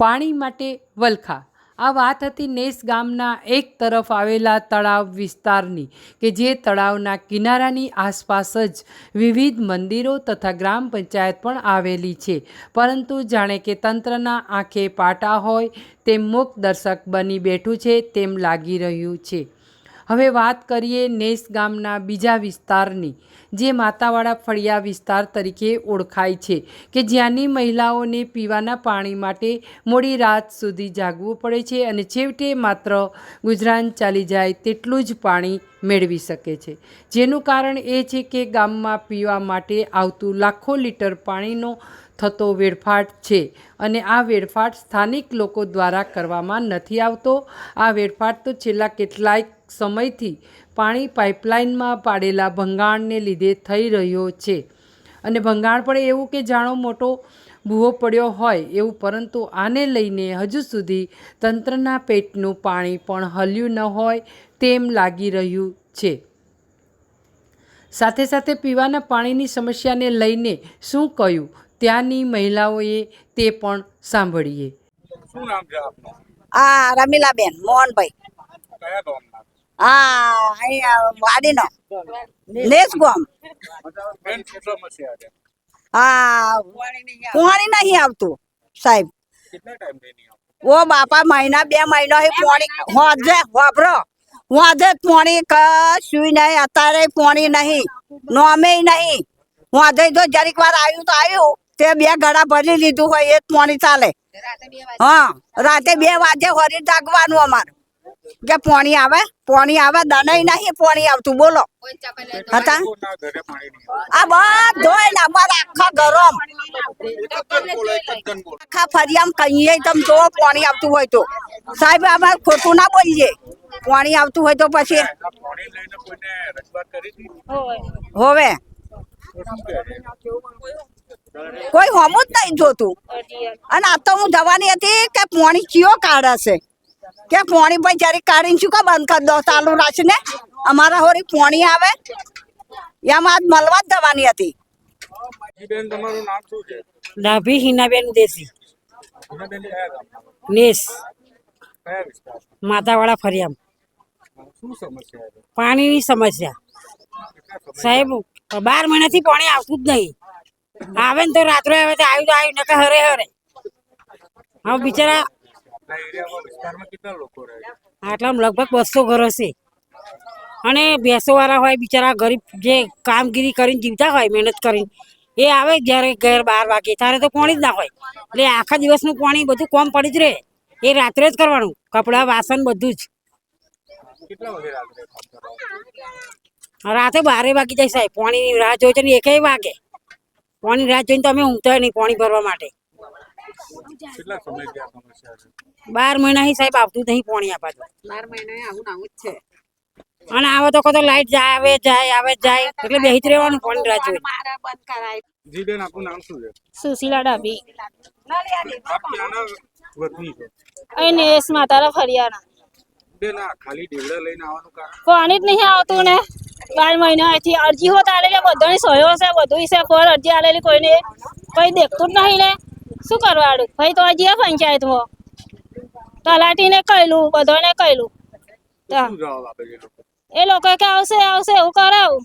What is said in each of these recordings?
પાણી માટે વલખા. આ વાત હતી નેસ ગામના એક તરફ આવેલા તળાવ વિસ્તારની, કે જે તળાવના કિનારાની આસપાસ જ વિવિધ મંદિરો તથા ગ્રામ પંચાયત પણ આવેલી છે. પરંતુ જાણે કે તંત્રના આંખે પાટા હોય તેમ મૂક બની બેઠું છે તેમ લાગી રહ્યું છે. હવે વાત કરીએ નેસ ગામના બીજા વિસ્તારની, જે માતાવાડા ફળિયા વિસ્તાર તરીકે ઓળખાય છે, કે જ્યાંની મહિલાઓને પીવાના પાણી માટે મોડી રાત સુધી જાગવું પડે છે અને છેવટે માત્ર ગુજરાન ચાલી જાય તેટલું જ પાણી મેળવી શકે છે. જેનું કારણ એ છે કે ગામમાં પીવા માટે આવતું લાખો લીટર પાણીનો થતો વેડફાટ છે અને આ વેડફાટ સ્થાનિક લોકો દ્વારા કરવામાં નથી આવતો. આ વેડફાટ તો છેલ્લા કેટલાય સમયથી પાણી પાઇપલાઇનમાં પાડેલા ભંગાણને લીધે થઈ રહ્યો છે. અને ભંગાણ પણ એવું કે જાણો મોટો ભૂવો પડ્યો હોય એવું પરંતુ આને લઈને હજુ સુધી તંત્રના પેટનું પાણી પણ હલ્યું ન હોય તેમ લાગી રહ્યું છે. સાથે સાથે પીવાના પાણીની સમસ્યાને લઈને શું કહ્યું? ત્યાંની મહિલાઓએ તે પણ સાંભળીએ. શું નામ છે આપનું? આ રમીલાબેન મોહનભાઈ. કયા ગામના હા, અહીંયા વાડીનો. નેસ ગામ. બેન શું સમસ્યા છે હા પાણી નહીં આવતું, સાહેબ. ઓ બાપા, મહિના, બે મહિના પાણી હોજે હોભરો હોજે પાણી કશું નહીં, અત્યારે પાણી નહીં, નોમે નહીં. હોજે જો જરીક વાર આવ્યું તો આવ્યું તે બે ગળા ભરી લીધું હોય, એ જ પાણી ચાલે. હા, રાતે બે વાગે હોરી જાગવાનું અમારે. કે પાણી આવે? પાણી આવે? દનાઈ નહીં, પાણી આવતું. બોલો. હતા? આ બધો અમારા આખા ગરમ આખા ફરિયામ કહીએ, તમે જો પાણી આવતું હોય તો. સાહેબ અમારે ખોટું ના બોલીએ. પાણી આવતું હોય તો પછી. હોવે. કોઈ હોમું જ નહીં જોતું. અને આ તો હું જવાની હતી કે પાણી કયો કાઢે છે? કે પોણી ભાઈ જરી કાઢીને શું કા બંધ કરી દો? ચાલુ રાખીને અમારા હોરી પોણી આવે. એમાં આજ મળવા જ જવાની હતી. જી બેન તમારું નામ શું છે? ડાભી હિનાબેન દેશી. હિનાબેન નેસ. માતાવાળા ફરિયામ. શું સમસ્યા પાણીની સમસ્યા. સાહેબ બાર મહિનાથી પાણી આવતું જ નહીં. આવે ને તો રાત્રે આવે તો આવ્યું તો આવ્યું નકા હરે હરે. હવે બિચારા આટલામાં લગભગ બસો ઘર હશે. અને ભેંસોવાળા હોય બિચારા ગરીબ જે કામગીરી કરીને જીવતા હોય મહેનત કરીને એ આવે જ્યારે ઘેર બાર વાગે ત્યારે તો પાણી જ ના હોય. એટલે આખા દિવસનું પાણી બધું કોમ પડી જ રહે. એ રાત્રે જ કરવાનું કપડાં વાસણ બધું જ. રાતે બારે વાગી જાય સાહેબ પાણીની રાહ જોઈ છે ને એકે વાગે. પાણી રાહ જોઈને તો અમે ઊંઘતા નહીં પાણી ભરવા માટે. કેટલા સમય ગયા સમસ્યા છે? બાર મહિનાથી સાહેબ આવતું નહીં પાણી આપાતું બાર મહિના આવું આવું જ છે. અને આવે તો કતો લાઈટ જાય આવે જાય આવે જાય એટલે બેહી જ રહેવાનું ફોન રાજો. મારા બંધ કરાય. જી બેન આપનું નામ શું છે? સુશીલા ડાબી આપ ક્યાંના વતની છો? અહીં નેસ માતારા ફરિયાના. બેન આ ખાલી ઢેવડા લઈને આવવાનું કારણ? પાણી જ નહીં આવતું ને? બાર મહિનાથી અરજી હોત આલેલી બધાની સહયો છે બધું છે પર અરજી આલેલી કોઈને કઈ દેખતું જ નહીં ને. શું કરવાડું ભાઈ તો હજી પંચાયતમાં. તલાટીને કહેલું બધાને કહેલું એ લોકો? કે આવશે આવશે એવું કરાવું.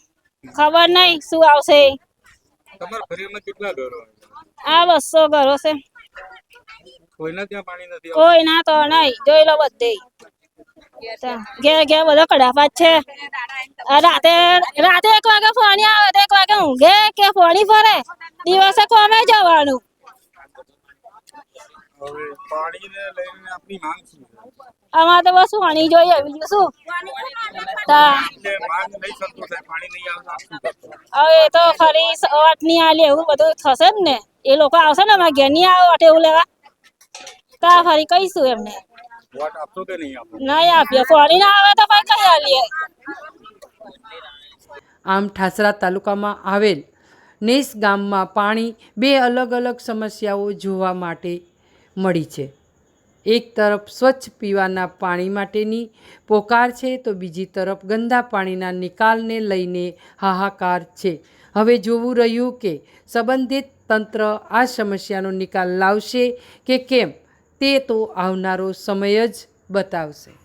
ખબર નહીં શું આવશે? આ બસો ઘરો છે. કોઈ ના તો નહીં. જોઈ લો બધે. ઘેર ઘેર બધો કડાપા છે. રાતે રાતે એક વાગે ફોની આવે તો એક વાગે ઊંઘે કે ફોની ફરે. દિવસે કોમે જવાનું હવે પાણીને લઈને આપની માંગ શું છે અમારે તો બસ પાણી જોઈએ બીજું શું? હવે એ તો ખરી અવાટની આ એવું બધું થશે જ ને. એ લોકો આવશે ને અમારે ઘેરની આવે વાટે એવું લેવા. તા ફરી કહીશું એમને. વોટ આપશો કે નહીં આપીએ પાણી ના આવે તો પછી કઈ આલીએ આમ ઠાસરા તાલુકામાં આવેલ નેસ ગામમાં પાણી બે અલગ અલગ સમસ્યાઓ જોવા માટે મળી છે. એક તરફ સ્વચ્છ પીવાના પાણી માટેની પોકાર છે તો બીજી તરફ ગંદા પાણીના નિકાલને લઈને હાહાકાર છે. હવે જોવું રહ્યું કે સંબંધિત તંત્ર આ સમસ્યાનો નિકાલ લાવશે કે કેમ તે તો આવનારો સમય જ બતાવશે.